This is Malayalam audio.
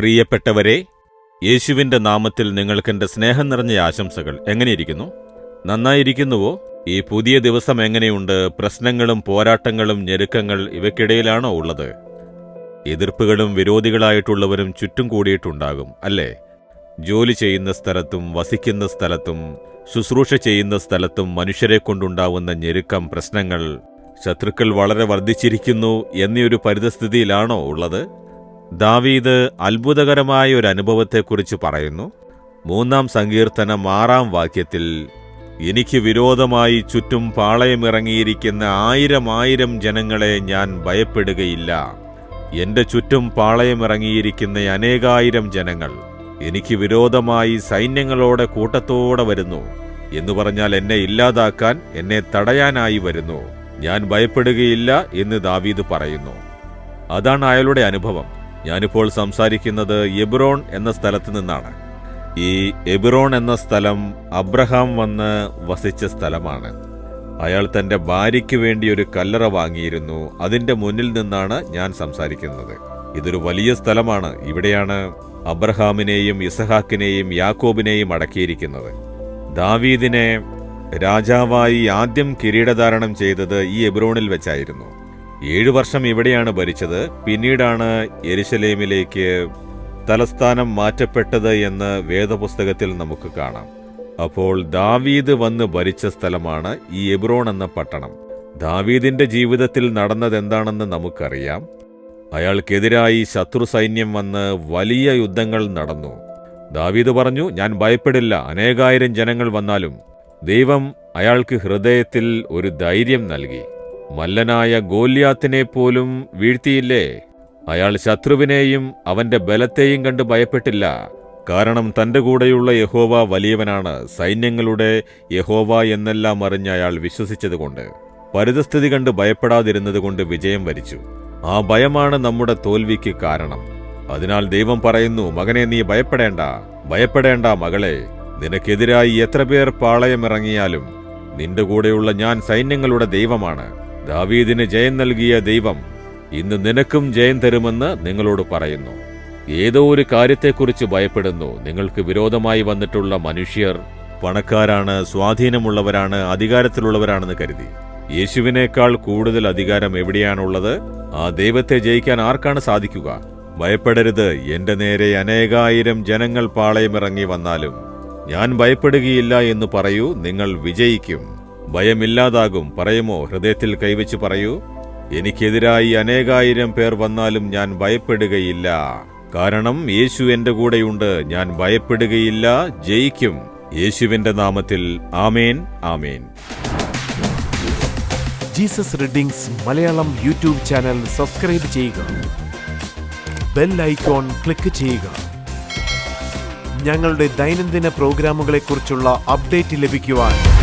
പ്രിയപ്പെട്ടവരെ യേശുവിന്റെ നാമത്തിൽ നിങ്ങൾക്കെന്റെ സ്നേഹം നിറഞ്ഞ ആശംസകൾ. എങ്ങനെയിരിക്കുന്നു? നന്നായിരിക്കുന്നുവോ? ഈ പുതിയ ദിവസം എങ്ങനെയുണ്ട്? പ്രശ്നങ്ങളും പോരാട്ടങ്ങളും ഞെരുക്കങ്ങൾ ഇവയ്ക്കിടയിലാണോ ഉള്ളത്? എതിർപ്പുകളും വിരോധികളായിട്ടുള്ളവരും ചുറ്റും കൂടിയിട്ടുണ്ടാകും അല്ലേ? ജോലി ചെയ്യുന്ന സ്ഥലത്തും വസിക്കുന്ന സ്ഥലത്തും ശുശ്രൂഷ ചെയ്യുന്ന സ്ഥലത്തും മനുഷ്യരെ കൊണ്ടുണ്ടാവുന്ന ഞെരുക്കം പ്രശ്നങ്ങൾ ശത്രുക്കൾ വളരെ വർദ്ധിച്ചിരിക്കുന്നു എന്നൊരു പരിതസ്ഥിതിയിലാണോ ഉള്ളത്? ദാവീദ് അത്ഭുതകരമായ ഒരു അനുഭവത്തെക്കുറിച്ച് പറയുന്നു. മൂന്നാം സങ്കീർത്തനം ആറാം വാക്യത്തിൽ എനിക്ക് വിരോധമായി ചുറ്റും പാളയമിറങ്ങിയിരിക്കുന്ന ആയിരം ആയിരം ജനങ്ങളെ ഞാൻ ഭയപ്പെടുകയില്ല. എന്റെ ചുറ്റും പാളയമിറങ്ങിയിരിക്കുന്ന അനേകായിരം ജനങ്ങൾ എനിക്ക് വിരോധമായി സൈന്യങ്ങളോടെ കൂട്ടത്തോടെ വരുന്നു. എന്ന് പറഞ്ഞാൽ എന്നെ ഇല്ലാതാക്കാൻ എന്നെ തടയാനായി വരുന്നു. ഞാൻ ഭയപ്പെടുകയില്ല എന്ന് ദാവീദ് പറയുന്നു. അതാണ് അയാളുടെ അനുഭവം. ഞാനിപ്പോൾ സംസാരിക്കുന്നത് എബ്രോൺ എന്ന സ്ഥലത്ത് നിന്നാണ്. ഈ എബ്രോൺ എന്ന സ്ഥലം അബ്രഹാം വന്ന് വസിച്ച സ്ഥലമാണ്. അയാൾ തന്റെ ഭാര്യയ്ക്ക് വേണ്ടി ഒരു കല്ലറ വാങ്ങിയിരുന്നു. അതിന്റെ മുന്നിൽ നിന്നാണ് ഞാൻ സംസാരിക്കുന്നത്. ഇതൊരു വലിയ സ്ഥലമാണ്. ഇവിടെയാണ് അബ്രഹാമിനെയും ഇസഹാക്കിനെയും യാക്കോബിനെയും അടക്കിയിരിക്കുന്നത്. ദാവീദിനെ രാജാവായി ആദ്യം കിരീടധാരണം ചെയ്തത് ഈ എബ്രോണിൽ വെച്ചായിരുന്നു. ഏഴു വർഷം ഇവിടെയാണ് ഭരിച്ചത്. പിന്നീടാണ് യെരുശലേമിലേക്ക് തലസ്ഥാനം മാറ്റപ്പെട്ടത് എന്ന് വേദപുസ്തകത്തിൽ നമുക്ക് കാണാം. അപ്പോൾ ദാവീദ് വന്ന് ഭരിച്ച സ്ഥലമാണ് ഈ എബ്രോൺ എന്ന പട്ടണം. ദാവീദിന്റെ ജീവിതത്തിൽ നടന്നതെന്താണെന്ന് നമുക്കറിയാം. അയാൾക്കെതിരായി ശത്രു സൈന്യം വന്ന് വലിയ യുദ്ധങ്ങൾ നടന്നു. ദാവീദ് പറഞ്ഞു ഞാൻ ഭയപ്പെടില്ല. അനേകായിരം ജനങ്ങൾ വന്നാലും ദൈവം അയാൾക്ക് ഹൃദയത്തിൽ ഒരു ധൈര്യം നൽകി. മല്ലനായ ഗോല്യാത്തിനെ പോലും വീഴ്ത്തിയില്ലേ? അയാൾ ശത്രുവിനെയും അവന്റെ ബലത്തെയും കണ്ട് ഭയപ്പെട്ടില്ല. കാരണം തന്റെ കൂടെയുള്ള യഹോവ വലിയവനാണ്. സൈന്യങ്ങളുടെ യഹോവ എന്നെല്ലാം അറിഞ്ഞ് അയാൾ വിശ്വസിച്ചതുകൊണ്ട്. പരിതസ്ഥിതി കണ്ട് ഭയപ്പെടാതിരുന്നതുകൊണ്ട് വിജയം വരിച്ചു. ആ ഭയമാണ് നമ്മുടെ തോൽവിക്ക് കാരണം. അതിനാൽ ദൈവം പറയുന്നു മകനെ നീ ഭയപ്പെടേണ്ട. ഭയപ്പെടേണ്ട മകളെ. നിനക്കെതിരായി എത്ര പേർ പാളയമിറങ്ങിയാലും നിന്റെ കൂടെയുള്ള ഞാൻ സൈന്യങ്ങളുടെ ദൈവമാണ്. ദാവീദിന് ജയം നൽകിയ ദൈവം ഇന്ന് നിനക്കും ജയം തരുമെന്ന് നിങ്ങളോട് പറയുന്നു. ഏതോ ഒരു കാര്യത്തെക്കുറിച്ച് ഭയപ്പെടുന്നു. നിങ്ങൾക്ക് വിരോധമായി വന്നിട്ടുള്ള മനുഷ്യർ പണക്കാരാണ് സ്വാധീനമുള്ളവരാണ് അധികാരത്തിലുള്ളവരാണെന്ന് കരുതി. യേശുവിനേക്കാൾ കൂടുതൽ അധികാരം എവിടെയാണുള്ളത്? ആ ദൈവത്തെ ജയിക്കാൻ ആർക്കാണ് സാധിക്കുക? ഭയപ്പെടരുത്. എന്റെ നേരെ അനേകായിരം ജനങ്ങൾ പാളയമിറങ്ങി വന്നാലും ഞാൻ ഭയപ്പെടുകയില്ല എന്ന് പറയൂ. നിങ്ങൾ വിജയിക്കും. ഭയമില്ലാതാകും പറയുമോ? ഹൃദയത്തിൽ കൈവച്ച് പറയൂ. എനിക്കെതിരായി അനേകായിരം പേർ വന്നാലും ഞാൻ ഭയപ്പെടുകയില്ല. കാരണം യേശു എന്റെ കൂടെയുണ്ട്. ഞാൻ ഭയപ്പെടുകയില്ല ജയിക്കും. യേശുവിന്റെ നാമത്തിൽ ആമേൻ ആമേൻ. Jesus readings Malayalam YouTube channel subscribe ചെയ്യുക. ബെൽ ഐക്കോൺ ക്ലിക്ക് ചെയ്യുക. ഞങ്ങളുടെ ദൈനംദിന പ്രോഗ്രാമുകളെക്കുറിച്ചുള്ള അപ്ഡേറ്റ് ലഭിക്കുവാൻ